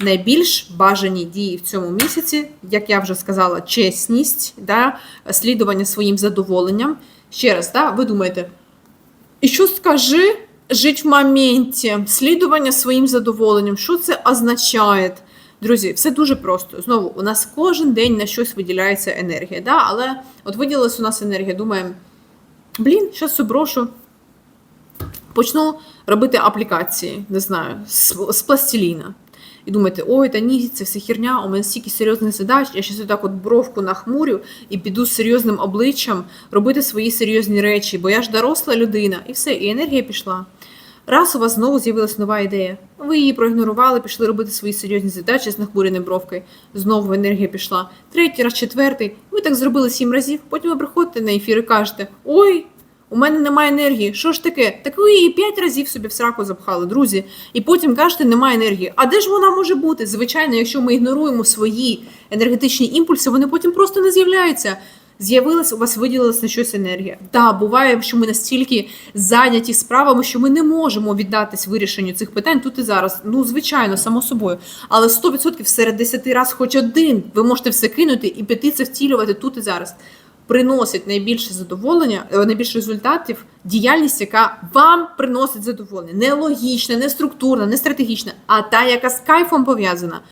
найбільш бажані дії в цьому місяці, як я вже сказала, чесність, да, слідування своїм задоволенням. Ще раз, да, ви думаєте, і що скажи жить в моменті, слідування своїм задоволенням, що це означає? Друзі, все дуже просто. Знову, у нас кожен день на щось виділяється енергія. Да? Але от виділилась у нас енергія, думаємо, блін, зараз все брошу. Почну робити аплікації, не знаю, з, з пластиліна. І думаєте, ой, та ні, це все херня, у мене стільки серйозних задач, я щось отак от бровку нахмурю і піду з серйозним обличчям робити свої серйозні речі, бо я ж доросла людина, і все, і енергія пішла. Раз у вас знову з'явилася нова ідея, ви її проігнорували, пішли робити свої серйозні задачі з нахмуреною бровкою, знову енергія пішла. Третій раз, четвертий, ви так зробили сім разів, потім ви приходите на ефір і кажете: Ой, у мене немає енергії. Що ж таке? Так ви її п'ять разів собі в сраку запхали, друзі. І потім кажете, немає енергії. А де ж вона може бути? Звичайно, якщо ми ігноруємо свої енергетичні імпульси, вони потім просто не з'являються. З'явилась у вас виділилась на щось енергія. Да, буває, що ми настільки зайняті справами, що ми не можемо віддатись вирішенню цих питань тут і зараз. Ну, звичайно, само собою. Але 100% серед 10 разів хоч один ви можете все кинути і піти це втілювати тут і зараз приносить найбільше задоволення, е, найбільше результатів, діяльність, яка вам приносить задоволення. Не логічна, не структурна, не стратегічна, а та, яка з кайфом пов'язана.